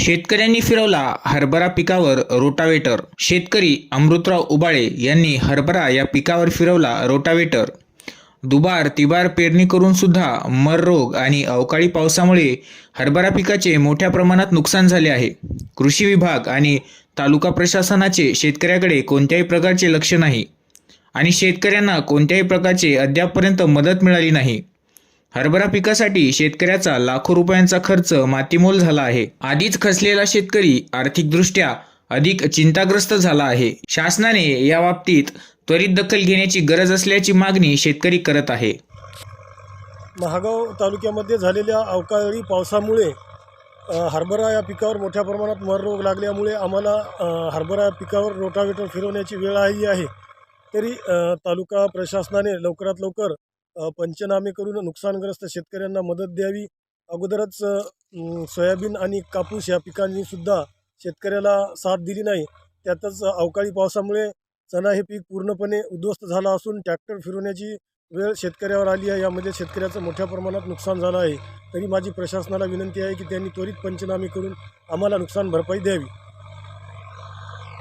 शेतकऱ्यांनी फिरवला हरभरा पिकावर रोटावेटर. शेतकरी अमृतराव उबाळे यांनी हरभरा या पिकावर फिरवला रोटावेटर. दुबार तिबार पेरणी करून सुद्धा मर रोग आणि अवकाळी पावसामुळे हरभरा पिकाचे मोठ्या प्रमाणात नुकसान झाले आहे. कृषी विभाग आणि तालुका प्रशासनाचे शेतकऱ्याकडे कोणत्याही प्रकारचे लक्ष नाही आणि शेतकऱ्यांना कोणत्याही प्रकारचे अद्यापपर्यंत मदत मिळाली नाही. हरभरा पिकासाठी शेतकऱ्याचा लाखो रुपयांचा खर्च मातीमोल झाला आहे. आधीच खसलेला शेतकरी आर्थिकदृष्ट्या अधिक चिंताग्रस्त झाला आहे. शासनाने या बाबतीत त्वरित दखल घेण्याची गरज असल्याची मागणी शेतकरी करत आहे. महागाव तालुक्यामध्ये झालेल्या अवकाळी पावसामुळे हरभरा या पिकावर मोठ्या प्रमाणात मर रोग लागल्यामुळे आम्हाला हरभरा या पिकावर रोटावेटर फिरवण्याची वेळ आली आहे. तरी तालुका प्रशासनाने लवकरात लवकर पंचनामे करून नुकसानग्रस्त शेतकऱ्यांना मदत द्यावी. अगोदरच सोयाबीन आणि कापूस या पिकांनीसुद्धा शेतकऱ्याला साथ दिली नाही. त्यातच अवकाळी पावसामुळे चणा हे पीक पूर्णपणे उद्ध्वस्त झालं असून ट्रॅक्टर फिरवण्याची वेळ शेतकऱ्यावर आली आहे. यामध्ये शेतकऱ्याचं मोठ्या प्रमाणात नुकसान झालं आहे. तरी माझी प्रशासनाला विनंती आहे की त्यांनी त्वरित पंचनामे करून आम्हाला नुकसान भरपाई द्यावी.